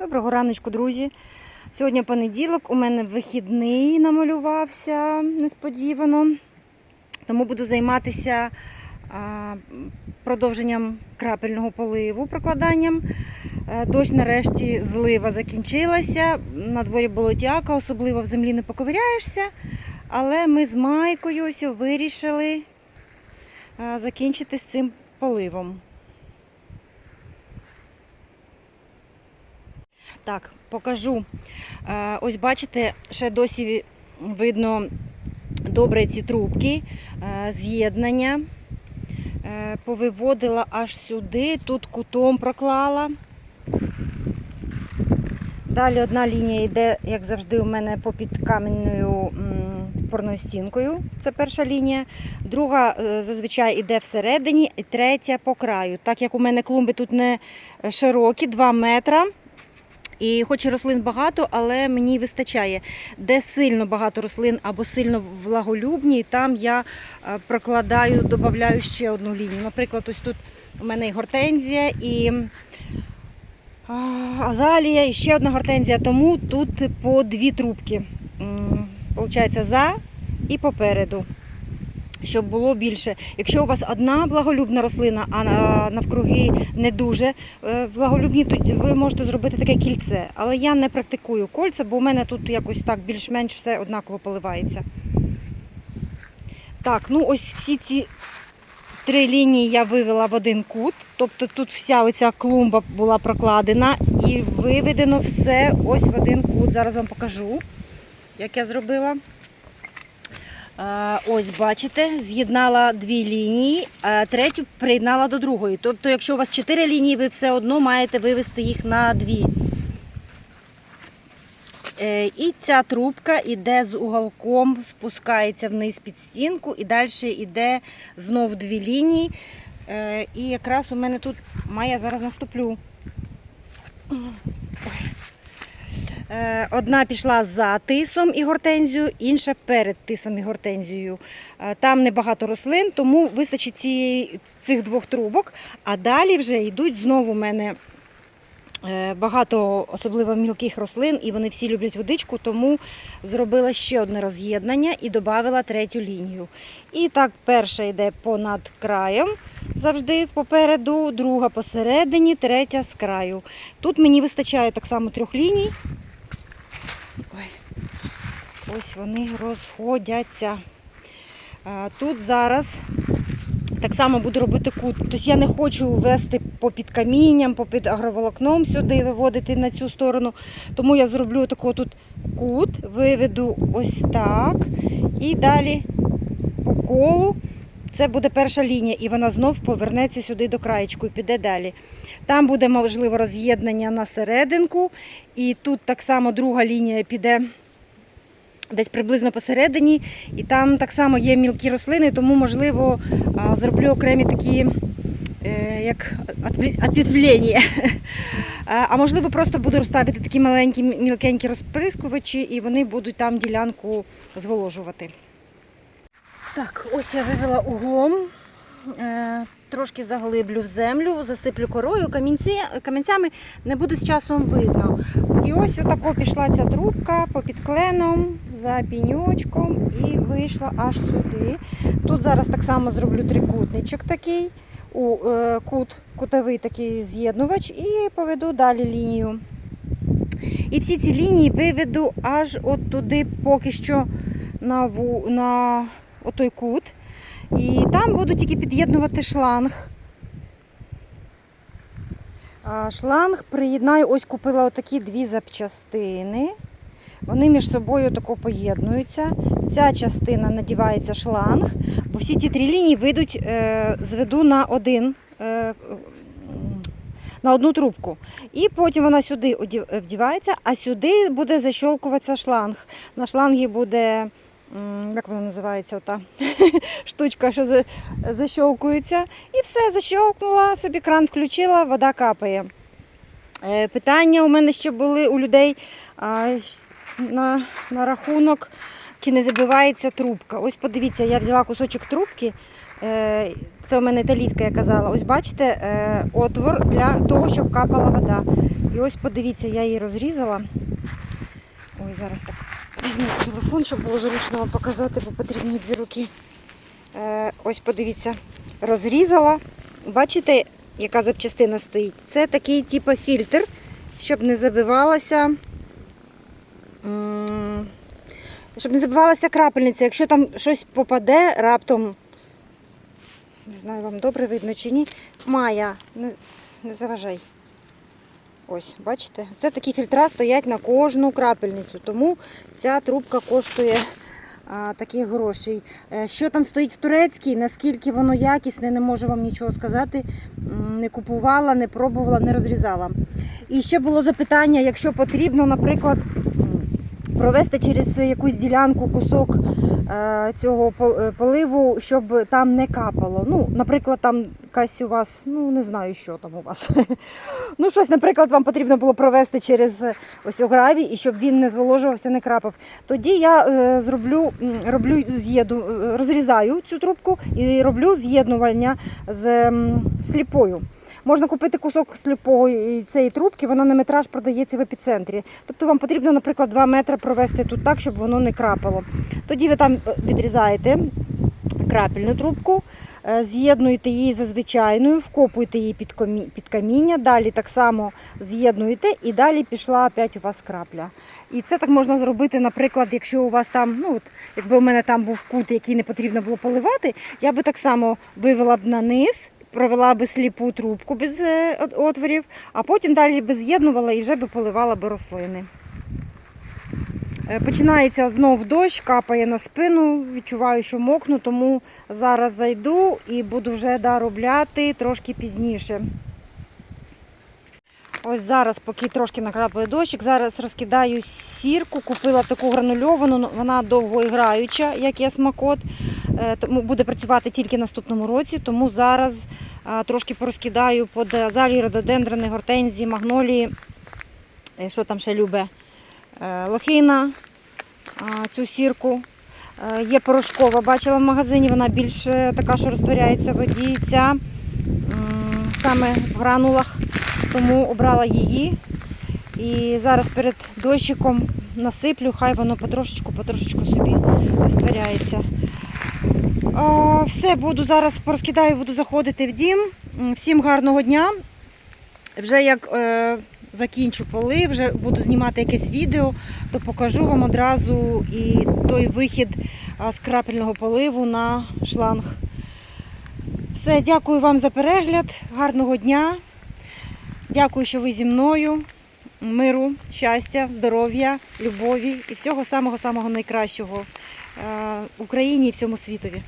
Доброго раночку, друзі. Сьогодні понеділок, у мене вихідний намалювався несподівано. Тому буду займатися продовженням крапельного поливу, прокладанням. Е, Дощ нарешті злива закінчилася. На дворі болотяка, особливо в землі не поковиряєшся. Але ми з Майкою ось вирішили закінчити з цим поливом. Так, покажу. Е, Ось бачите, ще досі видно добре ці трубки, е, з'єднання. Е, Повиводила аж сюди, тут кутом проклала. Далі одна лінія йде, як завжди, у мене попід каменною м, підпорною стінкою. Це перша лінія. Друга зазвичай йде всередині, і третя по краю. Так як у мене клумби тут не широкі, 2 метра. І хоч і рослин багато, але мені вистачає. Де сильно багато рослин або сильно влаголюбні, там я е, прокладаю, додаю ще одну лінію. Наприклад, ось тут у мене і гортензія, і азалія, і ще одна гортензія, тому тут по дві трубки. Получається за і попереду. Щоб було більше. Якщо у вас одна влаголюбна рослина, а навкруги не дуже е, влаголюбні, то ви можете зробити таке кільце. Але я не практикую кольця, бо у мене тут якось так більш-менш все однаково поливається. Так, ну ось всі ці три лінії я вивела в один кут. Тобто тут вся оця клумба була прокладена і виведено все ось в один кут. Зараз вам покажу, як я зробила. А, Ось, бачите, з'єднала дві лінії, а третю приєднала до другої. Тобто, якщо у вас чотири лінії, ви все одно маєте вивести їх на дві. Е, І ця трубка йде з уголком, спускається вниз під стінку і далі йде знов дві лінії. Е, І якраз у мене тут має зараз наступлю. Ой. Е, Одна пішла за тисом і гортензією, інша перед тисом і гортензією. Е, Там небагато рослин, тому вистачить цієї, цих двох трубок. А далі вже йдуть знову у мене е, багато, особливо мілких рослин, і вони всі люблять водичку, тому зробила ще одне роз'єднання і додала третю лінію. І так, перша йде понад краєм, завжди попереду, друга посередині, третя з краю. Тут мені вистачає так само трьох ліній. Ой. Ось вони розходяться. Тут зараз так само буду робити кут. Тобто я не хочу ввести попід камінням, попід агроволокном сюди, виводити на цю сторону. Тому я зроблю такий тут кут, виведу ось так. І далі по колу. Це буде перша лінія, і вона знов повернеться сюди до краєчку і піде далі. Там буде можливо роз'єднання на серединку, і тут так само друга лінія піде десь приблизно посередині. І там так само є мілкі рослини, тому можливо зроблю окремі такі. е, Як А а можливо, просто буду розставити такі маленькі мілкенькі розприскувачі, і вони будуть там ділянку зволожувати. Так, ось я вивела углом, е, трошки заглиблю в землю, засиплю корою, камінці, камінцями не буде з часом видно. І ось отако пішла ця трубка попід кленом, за піньочком і вийшла аж сюди. Тут зараз так само зроблю трикутничок такий, у, е, кут, кутовий такий з'єднувач і поведу далі лінію. І всі ці лінії виведу аж от туди поки що на, на отой кут. І там буду тільки під'єднувати шланг. А шланг приєднаю, ось купила отакі дві запчастини. Вони між собою тако поєднуються. Ця частина надівається шланг, бо всі ті три лінії вийдуть, е, зведу на один. Е, на одну трубку. І потім вона сюди вдівається, а сюди буде защолкуватися шланг. На шлангі буде, як вона називається, ота штучка, що за- защолкується. І все, защолкнула, собі кран включила, вода капає. Е, Питання у мене ще були у людей на, на рахунок, чи не забивається трубка. Ось подивіться, я взяла кусочок трубки. е, Це у мене італійська, я казала. Ось бачите, е, отвор для того, щоб капала вода. І ось подивіться, я її розрізала. Ой, зараз так телефон, щоб було зручно вам показати, бо потрібні дві руки. Е, ось подивіться, розрізала. Бачите, яка запчастина стоїть? Це такий типу фільтр, щоб не забивалася. Щоб не забивалася крапельниця. Якщо там щось попаде раптом, не знаю, вам добре видно чи ні. Майя, не, не заважай. Ось, бачите? Це такі фільтра стоять на кожну крапельницю, тому ця трубка коштує а, таких грошей. Е, Що там стоїть в турецькій, наскільки воно якісне, не можу вам нічого сказати. Не купувала, не пробувала, не розрізала. І ще було запитання, якщо потрібно, наприклад, провести через якусь ділянку кусок е, цього е, поливу, щоб там не капало. Ну, наприклад, там якась у вас, ну не знаю, що там у вас. ну, щось, наприклад, вам потрібно було провести через е, ось огравій, і щоб він не зволожувався, не крапав. Тоді я зроблю, роблю з'єду, розрізаю цю трубку і роблю з'єднування з сліпою. Можна купити кусок сліпого і цієї трубки, вона на метраж продається в епіцентрі. Тобто вам потрібно, наприклад, 2 метри провести тут так, щоб воно не крапало. Тоді ви там е, відрізаєте крапельну трубку, е, з'єднуєте її за звичайною, вкопуєте її під, під каміння, далі так само з'єднуєте і далі пішла опять у вас крапля. І це так можна зробити, наприклад, якщо у вас там, ну от, якби у мене там був кут, який не потрібно було поливати, я би так само вивела б на низ, провела би сліпу трубку без е, отворів, а потім далі би з'єднувала і вже би поливала би рослини. Е, Починається знов дощ, капає на спину, відчуваю, що мокну, тому зараз зайду і буду вже доробляти трошки пізніше. Ось зараз, поки трошки накрапує дощик, зараз розкидаю сірку, купила таку гранульовану, ну, вона довгоіграюча, як є смакот, тому буде працювати тільки наступному році, тому зараз трошки порозкидаю под азалії, рододендрини, гортензії, магнолії, е, що там ще любить, е, лохина, цю сірку. Е, Є порошкова, бачила в магазині, вона більш е, така, що розтворяється в воді. Ця саме в гранулах, тому обрала її. І зараз перед дощиком насиплю, хай воно потрошечку, потрошечку собі розтворяється. Все, буду зараз порозкидаю, буду заходити в дім. Всім гарного дня. Вже як е, закінчу поли, вже буду знімати якесь відео, то покажу вам одразу і той вихід з крапельного поливу на шланг. Все, дякую вам за перегляд, гарного дня. Дякую, що ви зі мною. Миру, щастя, здоров'я, любові і всього самого-самого найкращого Україні і всьому світові.